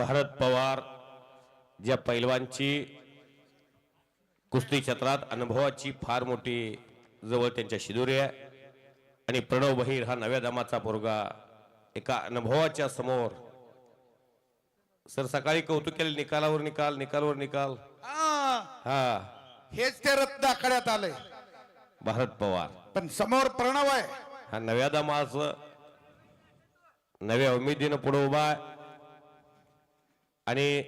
भारत पवार ज्या पैलवानची कुस्ती क्षेत्रात अनुभवाची फार मोठी जवळ त्यांच्या शिदोरी आहे. आणि प्रणव बहिर हा नव्या दमाचा पोरगा एका अनुभवाच्या समोर. सर सकाळी कौतुक केले निकालावर निकाल निकालावर निकाल. हा, हेच ते रत्न आखड्यात आलंय. भारत पवार. पण समोर प्रणव आहे. हा नव्या दमाचं नव्या उमेदीनं पुढे उभा आहे. आणि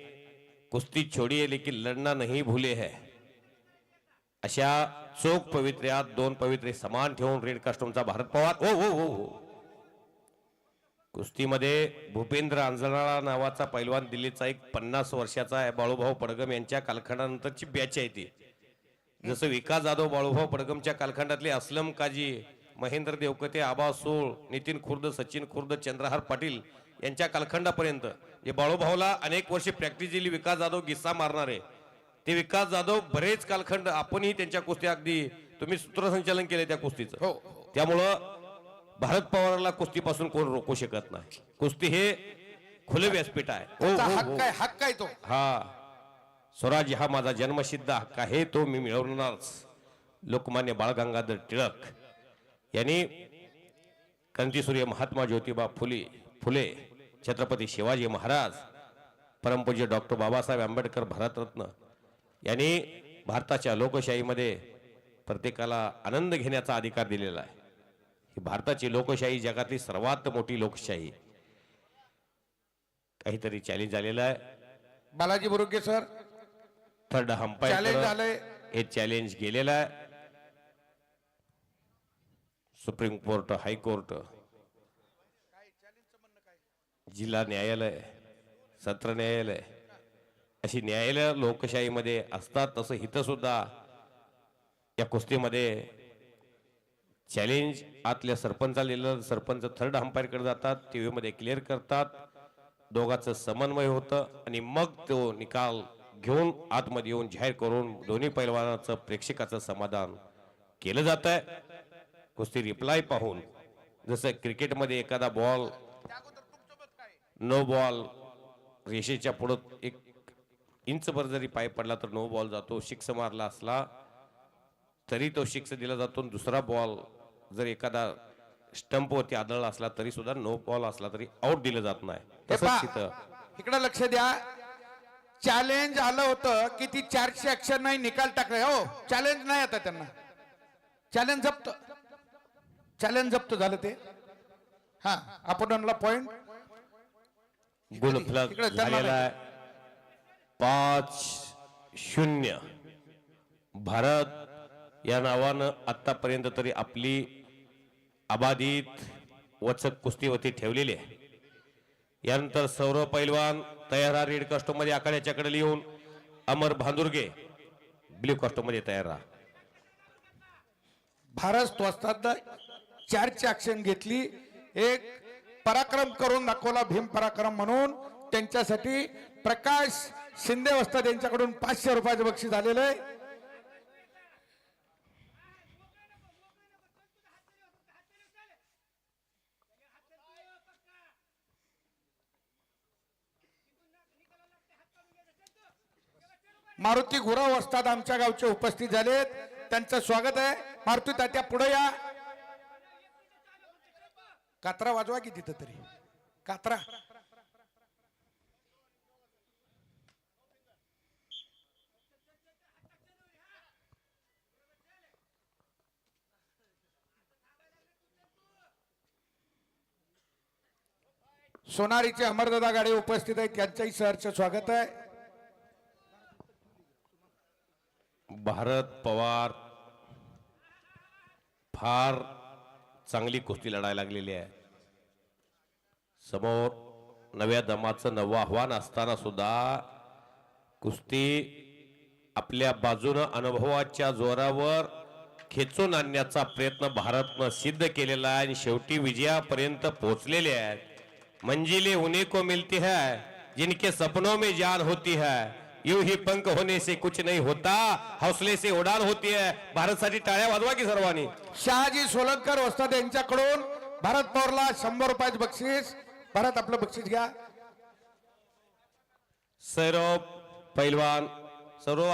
कुस्ती छोडी लेकिन लढना नाही भुले है. अशा चोख पवित्र्यात दोन पवित्रे समान ठेवून रेड कास्टोमचा भारत पवार. हो हो हो हो. कुस्तीमध्ये भूपेंद्र अंजनाळा नावाचा पैलवान दिल्लीचा एक पन्नास वर्षाचा आहे बाळूभाऊ पडगम यांच्या कालखंडानंतरची बॅच आहे ती. जसं विकास जाधव बाळूभाऊ पडगमच्या कालखंडातले असलम काजी महेंद्र देवकते आबा सोळ नितीन खुर्द सचिन खुर्द चंद्रहार पाटील यांच्या कालखंडापर्यंत जे बाळूभाऊला अनेक वर्षे प्रॅक्टिस दिली विकास जाधव गिस्सा मारणारे ते विकास जाधव बरेच कालखंड आपणही त्यांच्या कुस्ती अगदी तुम्ही सूत्रसंचालन केले त्या कुस्तीचं. हो त्यामुळं भारत पवाराला कुस्तीपासून कोण रोखू शकत नाही. कुस्ती हे खुले व्यासपीठ आहे. हो, हो, हो. हक्क आहे हक्क आहे तो. हा. स्वराज्य हा माझा जन्मसिद्ध हक्क आहे तो मी मिळवणारच. लोकमान्य बाळ गंगाधर टिळक यांनी क्रांतीसूर्य महात्मा ज्योतिबा फुले फुले छत्रपती शिवाजी महाराज परमपूज्य डॉक्टर बाबासाहेब आंबेडकर भारतरत्न यांनी भारताच्या लोकशाहीमध्ये प्रत्येकाला आनंद घेण्याचा अधिकार दिलेला आहे. ही भारताची लोकशाही जगातली सर्वात मोठी लोकशाही. काहीतरी चॅलेंज आलेलं आहे. बालाजी बुरुगे सर थर्ड झालंय. हे चॅलेंज गेलेलं आहे. सुप्रीम कोर्ट हायकोर्ट जिल्हा न्यायालय सत्र न्यायालय अशी न्यायालय लोकशाहीमध्ये असतात तसं इथं सुद्धा या कुस्तीमध्ये चॅलेंज आतल्या सरपंचाला लिहिलं सरपंच थर्ड अंपायरकडे जातात टी व्हीमध्ये क्लिअर करतात दोघांचं समन्वय होतं आणि मग तो निकाल घेऊन आतमध्ये येऊन जाहीर करून दोन्ही पैलवानाचं प्रेक्षकाचं समाधान केलं जात आहे कुस्ती रिप्लाय पाहून जसं क्रिकेटमध्ये एखादा बॉल नो बॉल रेषेच्या पुढं एक इंचभर जरी पाय पडला तर नो बॉल जातो. सिक्स मारला असला तरी तो सिक्स दिला जातो. दुसरा बॉल जर एखादा स्टंपवरती आदळला असला तरी सुद्धा नो बॉल असला तरी आउट दिलं जात नाही. इकडे लक्ष द्या. चॅलेंज आलं होतं की ती चारशे अक्षर नाही निकाल टाकले. हो चॅलेंज नाही आता त्यांना. चॅलेंज जप्त. चॅलेंज जप्त झालं ते. हा आपण पॉइंट गुणफलक झालेला आहे पाच शून्य. भारत या नावानं आतापर्यंत तरी आपली अबाधित वचक कुस्तीवरती ठेवलेली आहे. यानंतर सौरव पैलवान तयार राहा रेडमध्ये आखाड्याच्याकडे लिहून अमर भांदुर्गे ब्ल्यू मध्ये तयार राहा. भारत स्वस्तात चारची ऍक्शन घेतली. एक पराक्रम करून दाखवला भीम पराक्रम म्हणून. त्यांच्यासाठी प्रकाश शिंदे वस्ता यांच्याकडून पाचशे रुपयाचं बक्षीस झालेलं आहे. मारुती गुराव असतात आमच्या गावचे उपस्थित झालेत. त्यांचं स्वागत आहे. मारुती तात्या पुढे या. कात्रा वाजवा की तिथं तरी. कात्रा. सोनारीचे अमरदादा गाडे उपस्थित आहेत त्यांच्याही सहर्ष स्वागत आहे. भारत पवार फार चांगली कुस्ती लढायला लागलेली आहे. समोर नव्या दमाचं नवं आव्हान असताना सुद्धा कुस्ती आपल्या बाजूनं अनुभवाच्या जोरावर खेचून आणण्याचा प्रयत्न भारतनं सिद्ध केलेला आहे आणि शेवटी विजयापर्यंत पोहोचलेले आहेत. मंजिले उन्हीं को मिलती है जिनके सपनों में जान होती है. यू ही पंख होने से कुछ नहीं होता हौसले से उडान होती है. भारतसाठी टाळ्या वाजवा की सर्वांनी. शहाजी सोलंकर वस्ताद यांच्याकडून भारत पवारला शंभर रुपयाचं बक्षीस. परत आपलं बक्षीस घ्या. सैरव पैलवान सर्व